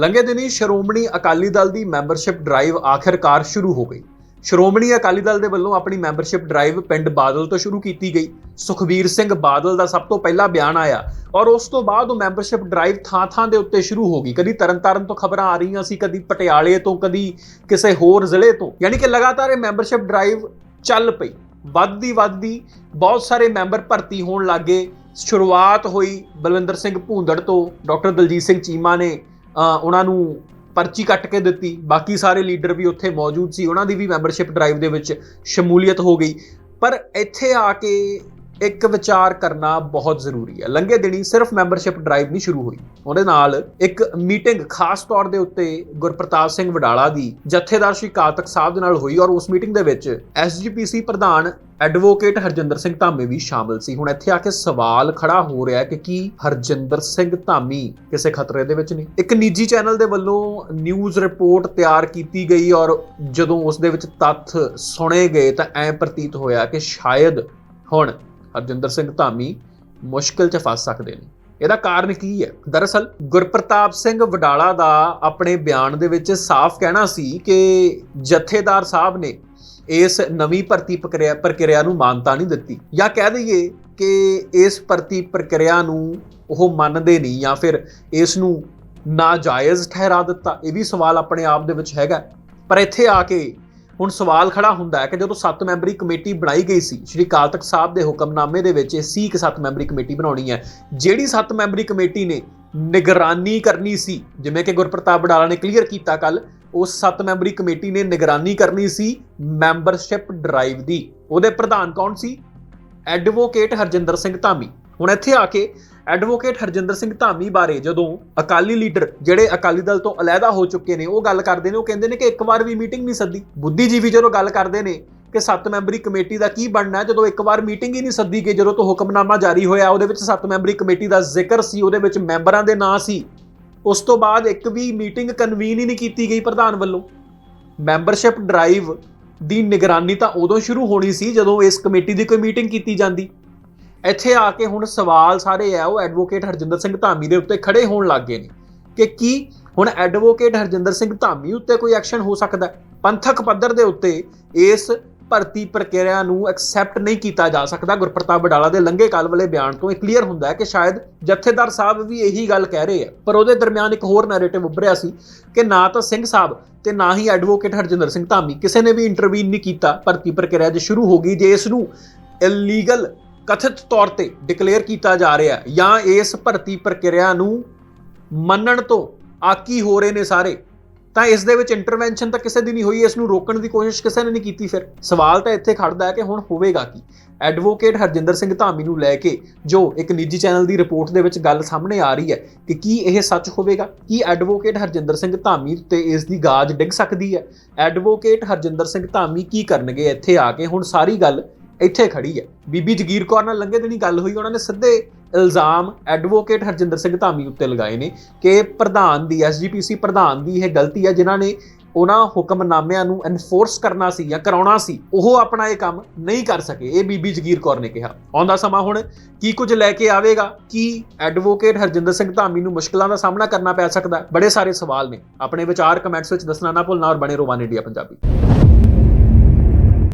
ਲੰਘੇ ਦਿਨੀ ਸ਼੍ਰੋਮਣੀ ਅਕਾਲੀ ਦਲ ਦੀ ਮੈਂਬਰਸ਼ਿਪ ਡਰਾਈਵ ਆਖਿਰਕਾਰ ਸ਼ੁਰੂ ਹੋ ਗਈ। ਸ਼੍ਰੋਮਣੀ ਅਕਾਲੀ ਦਲ ਦੇ ਵੱਲੋਂ ਆਪਣੀ ਮੈਂਬਰਸ਼ਿਪ ਡਰਾਈਵ ਪਿੰਡ ਬਾਦਲ ਤੋਂ ਸ਼ੁਰੂ ਕੀਤੀ ਗਈ। ਸੁਖਬੀਰ ਸਿੰਘ ਬਾਦਲ ਦਾ ਸਭ ਤੋਂ ਪਹਿਲਾ ਬਿਆਨ ਆਇਆ ਔਰ ਉਸ ਤੋਂ ਬਾਅਦ ਉਹ ਮੈਂਬਰਸ਼ਿਪ ਡਰਾਈਵ ਥਾਂ-ਥਾਂ ਦੇ ਉੱਤੇ ਸ਼ੁਰੂ ਹੋ ਗਈ। ਕਦੀ ਤਰਨਤਾਰਨ ਤੋਂ ਖਬਰਾਂ ਆ ਰਹੀਆਂ ਸੀ, ਕਦੀ ਪਟਿਆਲੇ ਤੋਂ, ਕਦੀ ਕਿਸੇ ਹੋਰ ਜ਼ਿਲ੍ਹੇ ਤੋਂ। ਯਾਨੀ ਕਿ ਲਗਾਤਾਰ ਇਹ ਮੈਂਬਰਸ਼ਿਪ ਡਰਾਈਵ ਚੱਲ ਪਈ। ਵੱਧਦੀ ਵੱਧਦੀ ਬਹੁਤ ਸਾਰੇ ਮੈਂਬਰ ਭਰਤੀ ਹੋਣ ਲੱਗੇ ਸ਼ੁਰੂਆਤ ਹੋਈ ਬਲਵਿੰਦਰ ਸਿੰਘ ਭੂੰਦੜ ਤੋਂ, ਡਾਕਟਰ ਦਲਜੀਤ ਸਿੰਘ ਚੀਮਾ ਨੇ। ਉਹਨਾਂ ਨੂੰ ਪਰਚੀ ਕੱਟ ਕੇ ਦਿੱਤੀ। ਬਾਕੀ ਸਾਰੇ ਲੀਡਰ ਵੀ ਉੱਥੇ ਮੌਜੂਦ ਸੀ। ਉਹਨਾਂ ਦੀ ਵੀ ਮੈਂਬਰਸ਼ਿਪ ਡਰਾਈਵ ਦੇ ਵਿੱਚ ਸ਼ਮੂਲੀਅਤ ਹੋ ਗਈ। ਪਰ ਇੱਥੇ ਆ ਕੇ ਇੱਕ ਵਿਚਾਰ ਕਰਨਾ ਬਹੁਤ ਜ਼ਰੂਰੀ ਹੈ। ਲੰਘੇ ਦਿਨੀ ਸਿਰਫ ਮੈਂਬਰਸ਼ਿਪ ਡਰਾਈਵ ਨਹੀਂ ਸ਼ੁਰੂ ਹੋਈ। ਉਹਦੇ ਨਾਲ ਇੱਕ ਮੀਟਿੰਗ ਖਾਸ ਤੌਰ ਦੇ ਉੱਤੇ ਗੁਰਪ੍ਰਤਾਪ ਸਿੰਘ ਵਡਾਲਾ ਦੀ ਜਥੇਦਾਰ ਸ਼੍ਰੀ ਕਾਤਕ ਸਾਹਿਬ ਦੇ ਨਾਲ ਹੋਈ ਔਰ ਉਸ ਮੀਟਿੰਗ ਦੇ ਵਿੱਚ ਐਸਜੀਪੀਸੀ ਪ੍ਰਧਾਨ ਐਡਵੋਕੇਟ ਹਰਜਿੰਦਰ ਸਿੰਘ ਧਾਮੇ ਵੀ ਸ਼ਾਮਲ ਸੀ। ਹੁਣ ਇੱਥੇ ਆ ਕੇ ਸਵਾਲ ਖੜਾ ਹੋ ਰਿਹਾ ਕਿ ਕੀ ਹਰਜਿੰਦਰ ਸਿੰਘ ਧਾਮੀ ਕਿਸੇ ਖਤਰੇ ਦੇ ਵਿੱਚ ਨਹੀਂ ਇੱਕ ਨਿੱਜੀ ਚੈਨਲ ਦੇ ਵੱਲੋਂ ਨਿਊਜ਼ ਰਿਪੋਰਟ ਤਿਆਰ ਕੀਤੀ ਗਈ ਔਰ ਜਦੋਂ ਉਸ ਦੇ ਵਿੱਚ ਤੱਥ ਸੁਣੇ ਗਏ ਤਾਂ ਐ ਪ੍ਰਤੀਤ ਹੋਇਆ ਕਿ ਸ਼ਾਇਦ ਹੁਣ ਹਰਜਿੰਦਰ ਸਿੰਘ ਧਾਮੀ ਮੁਸ਼ਕਿਲ 'ਚ ਫਸ ਸਕਦੇ ਨੇ। ਇਹਦਾ ਕਾਰਨ ਕੀ ਹੈ? ਦਰਅਸਲ ਗੁਰਪ੍ਰਤਾਪ ਸਿੰਘ ਵਡਾਲਾ ਦਾ ਆਪਣੇ ਬਿਆਨ ਦੇ ਵਿੱਚ ਸਾਫ਼ ਕਹਿਣਾ ਸੀ ਕਿ ਜਥੇਦਾਰ ਸਾਹਿਬ ਨੇ ਇਸ ਨਵੀਂ ਭਰਤੀ ਪ੍ਰਕਿਰਿਆ ਪ੍ਰਕਿਰਿਆ ਨੂੰ ਮਾਨਤਾ ਨਹੀਂ ਦਿੱਤੀ। ਜਾਂ ਕਹਿ ਦਈਏ ਕਿ ਇਸ ਭਰਤੀ ਪ੍ਰਕਿਰਿਆ ਨੂੰ ਉਹ ਮੰਨਦੇ ਨਹੀਂ ਜਾਂ ਫਿਰ ਇਸ ਨੂੰ ਨਾਜਾਇਜ਼ ਠਹਿਰਾ ਦਿੱਤਾ। ਇਹ ਵੀ ਸਵਾਲ ਆਪਣੇ ਆਪ ਦੇ ਵਿੱਚ ਹੈਗਾ। ਪਰ ਇੱਥੇ ਆ ਕੇ ਹੁਣ ਸਵਾਲ ਖੜਾ ਹੁੰਦਾ ਹੈ ਕਿ ਜਦੋਂ 7 ਮੈਂਬਰੀ ਕਮੇਟੀ ਬਣਾਈ ਗਈ ਸੀ, ਸ਼੍ਰੀ ਅਕਾਲ ਤਖਤ ਸਾਹਿਬ ਦੇ ਹੁਕਮਨਾਮੇ ਦੇ ਵਿੱਚ ਇਹ ਸੀ ਕਿ 7 ਮੈਂਬਰੀ ਕਮੇਟੀ ਬਣਾਉਣੀ ਹੈ। ਜਿਹੜੀ 7 ਮੈਂਬਰੀ ਕਮੇਟੀ ਨੇ ਨਿਗਰਾਨੀ ਕਰਨੀ ਸੀ, ਜਿਵੇਂ ਕਿ ਗੁਰਪ੍ਰਤਾਪ ਬਡਾਲਾ ਨੇ ਕਲੀਅਰ ਕੀਤਾ ਕੱਲ ਉਸ 7 ਮੈਂਬਰੀ ਕਮੇਟੀ ਨੇ ਨਿਗਰਾਨੀ ਕਰਨੀ ਸੀ ਮੈਂਬਰਸ਼ਿਪ ਡਰਾਈਵ ਦੀ। ਉਹਦੇ ਪ੍ਰਧਾਨ ਕੌਣ ਸੀ? ਐਡਵੋਕੇਟ ਹਰਜਿੰਦਰ ਸਿੰਘ ਧਾਮੀ। ਹੁਣ ਇੱਥੇ ਆ ਕੇ ਐਡਵੋਕੇਟ ਹਰਜਿੰਦਰ ਸਿੰਘ ਧਾਮੀ ਬਾਰੇ ਜਦੋਂ ਅਕਾਲੀ ਲੀਡਰ ਜਿਹੜੇ ਅਕਾਲੀ ਦਲ ਤੋਂ ਅਲੱਗਾ ਹੋ ਚੁੱਕੇ ਨੇ, ਉਹ ਗੱਲ ਕਰਦੇ ਨੇ, ਉਹ ਕਹਿੰਦੇ ਨੇ ਕਿ ਇੱਕ ਵਾਰ ਵੀ ਮੀਟਿੰਗ ਨਹੀਂ ਸੱਦੀ। ਬੁੱਧੀਜੀਵੀ ਜਦੋਂ ਗੱਲ ਕਰਦੇ ਨੇ ਕਿ ਸੱਤ ਮੈਂਬਰੀ ਕਮੇਟੀ ਦਾ ਕੀ ਬਣਨਾ ਜਦੋਂ ਇੱਕ ਵਾਰ ਮੀਟਿੰਗ ਹੀ ਨਹੀਂ ਸੱਦੀ ਗਈ ਜਦੋਂ ਤੋਂ ਹੁਕਮਨਾਮਾ ਜਾਰੀ ਹੋਇਆ, ਉਹਦੇ ਵਿੱਚ ਸੱਤ ਮੈਂਬਰੀ ਕਮੇਟੀ ਦਾ ਜ਼ਿਕਰ ਸੀ, ਉਹਦੇ ਵਿੱਚ ਮੈਂਬਰਾਂ ਦੇ ਨਾਂ ਸੀ। ਉਸ ਤੋਂ ਬਾਅਦ ਇੱਕ ਵੀ ਮੀਟਿੰਗ ਕਨਵੀਨ ਹੀ ਨਹੀਂ ਕੀਤੀ ਗਈ ਪ੍ਰਧਾਨ ਵੱਲੋਂ। ਮੈਂਬਰਸ਼ਿਪ ਡਰਾਈਵ ਦੀ ਨਿਗਰਾਨੀ ਤਾਂ ਉਦੋਂ ਸ਼ੁਰੂ ਹੋਣੀ ਸੀ, ਜਦੋਂ ਇਸ ਕਮੇਟੀ ਦੀ ਕੋਈ ਮੀਟਿੰਗ ਕੀਤੀ ਜਾਂਦੀ। ਇੱਥੇ ਆ ਕੇ ਹੁਣ ਸਵਾਲ ਸਾਰੇ ਆ, ਉਹ ਐਡਵੋਕੇਟ ਹਰਜਿੰਦਰ ਸਿੰਘ ਧਾਮੀ ਦੇ ਉੱਤੇ ਖੜੇ ਹੋਣ ਲੱਗ ਗਏ ਨੇ ਕਿ ਕੀ ਹੁਣ ਐਡਵੋਕੇਟ ਹਰਜਿੰਦਰ ਸਿੰਘ ਧਾਮੀ ਉੱਤੇ ਕੋਈ ਐਕਸ਼ਨ ਹੋ ਸਕਦਾ ਹੈ? ਪੰਥਕ ਪੱਧਰ ਦੇ ਉੱਤੇ ਇਸ ਭਰਤੀ ਪ੍ਰਕਿਰਿਆ ਨੂੰ ਐਕਸੈਪਟ ਨਹੀਂ ਕੀਤਾ ਜਾ ਸਕਦਾ। ਗੁਰਪ੍ਰਤਾਪ ਬਡਾਲਾ ਦੇ ਲੰਘੇ ਕਾਲ ਵਾਲੇ ਬਿਆਨ ਤੋਂ ਇਹ ਕਲੀਅਰ ਹੁੰਦਾ ਹੈ ਕਿ ਸ਼ਾਇਦ ਜਥੇਦਾਰ ਸਾਹਿਬ ਵੀ ਇਹੀ ਗੱਲ ਕਹਿ ਰਹੇ ਆ। ਪਰ ਉਹਦੇ ਦਰਮਿਆਨ ਇੱਕ ਹੋਰ ਨੈਰੇਟਿਵ ਉੱਭਰਿਆ ਸੀ ਕਿ ਨਾ ਤਾਂ ਸਿੰਘ ਸਾਹਿਬ ਤੇ ਨਾ ਹੀ ਐਡਵੋਕੇਟ ਹਰਜਿੰਦਰ ਸਿੰਘ ਧਾਮੀ ਕਿਸੇ ਨੇ ਵੀ ਇੰਟਰਵੀਨ ਨਹੀਂ ਕੀਤਾ। ਭਰਤੀ ਪ੍ਰਕਿਰਿਆ ਜੇ ਸ਼ੁਰੂ ਹੋ ਗਈ, ਜੇ ਇਸ ਨੂੰ ਇਲੀਗਲ ਕਥਿਤ ਤੌਰ ਤੇ ਡਿਕਲੇਅਰ ਕੀਤਾ ਜਾ ਰਿਹਾ ਜਾਂ ਇਸ ਭਰਤੀ ਪ੍ਰਕਿਰਿਆ ਨੂੰ ਮੰਨਣ ਤੋਂ ਆਕੀ ਹੋ ਰਹੇ ਨੇ ਸਾਰੇ, ਤਾਂ ਇਸ ਦੇ ਵਿੱਚ ਇੰਟਰਵੈਂਸ਼ਨ ਤਾਂ ਕਿਸੇ ਦੀ ਨਹੀਂ ਹੋਈ, ਇਸ ਨੂੰ ਰੋਕਣ ਦੀ ਕੋਸ਼ਿਸ਼ ਕਿਸੇ ਨੇ ਨਹੀਂ ਕੀਤੀ ਫਿਰ। ਸਵਾਲ ਤਾਂ ਇੱਥੇ ਖੜਦਾ ਹੈ ਕਿ ਹੁਣ ਹੋਵੇਗਾ ਕੀ? ਐਡਵੋਕੇਟ ਹਰਜਿੰਦਰ ਸਿੰਘ ਧਾਮੀ ਨੂੰ ਲੈ ਕੇ ਜੋ ਇੱਕ ਨਿੱਜੀ ਚੈਨਲ ਦੀ ਰਿਪੋਰਟ ਦੇ ਵਿੱਚ ਗੱਲ ਸਾਹਮਣੇ ਆ ਰਹੀ ਹੈ ਕਿ ਕੀ ਇਹ ਸੱਚ ਹੋਵੇਗਾ? ਕੀ ਐਡਵੋਕੇਟ ਹਰਜਿੰਦਰ ਸਿੰਘ ਧਾਮੀ ਤੇ ਇਸ ਦੀ ਗਾਜ ਡਿੱਗ ਸਕਦੀ ਹੈ? ਐਡਵੋਕੇਟ ਹਰਜਿੰਦਰ ਸਿੰਘ ਧਾਮੀ ਕੀ ਕਰਨਗੇ ਇੱਥੇ ਆ ਕੇ? ਹੁਣ ਸਾਰੀ ਗੱਲ ਇੱਥੇ ਖੜੀ ਹੈ। ਬੀਬੀ ਜਗੀਰ ਕੌਰ ਨਾਲ ਲੰਘੇ ਦਿਨੀ ਗੱਲ ਹੋਈ, ਉਹਨਾਂ ਨੇ ਸਿੱਧੇ ਇਲਜ਼ਾਮ ਐਡਵੋਕੇਟ ਹਰਜਿੰਦਰ ਸਿੰਘ ਧਾਮੀ ਉੱਤੇ ਲਗਾਏ ਨੇ ਕਿ ਪ੍ਰਧਾਨ ਦੀ ਐਸਜੀਪੀਸੀ ਪ੍ਰਧਾਨ ਦੀ ਇਹ ਗਲਤੀ ਹੈ, ਜਿਨ੍ਹਾਂ ਨੇ ਉਹਨਾਂ ਹੁਕਮਨਾਮਿਆਂ ਨੂੰ ਐਨਫੋਰਸ ਕਰਨਾ ਸੀ ਜਾਂ ਕਰਾਉਣਾ ਸੀ, ਉਹ ਆਪਣਾ ਇਹ ਕੰਮ ਨਹੀਂ ਕਰ ਸਕੇ, ਇਹ ਬੀਬੀ ਜਗੀਰ ਕੌਰ ਨੇ ਕਿਹਾ। ਆਉਂਦਾ ਸਮਾਂ ਹੁਣ ਕੀ ਕੁਝ ਲੈ ਕੇ ਆਵੇਗਾ? ਕੀ ਐਡਵੋਕੇਟ ਹਰਜਿੰਦਰ ਸਿੰਘ ਧਾਮੀ ਨੂੰ ਮੁਸ਼ਕਲਾਂ ਦਾ ਸਾਹਮਣਾ ਕਰਨਾ ਪੈ ਸਕਦਾ? ਬੜੇ ਸਾਰੇ ਸਵਾਲ ਨੇ। ਆਪਣੇ ਵਿਚਾਰ ਕਮੈਂਟਸ ਵਿੱਚ ਦੱਸਣਾ ਨਾ ਭੁੱਲਣਾ ਔਰ ਬਣੇ ਰੋਵਾਨ ਇੰਡੀਆ ਪੰਜਾਬੀ।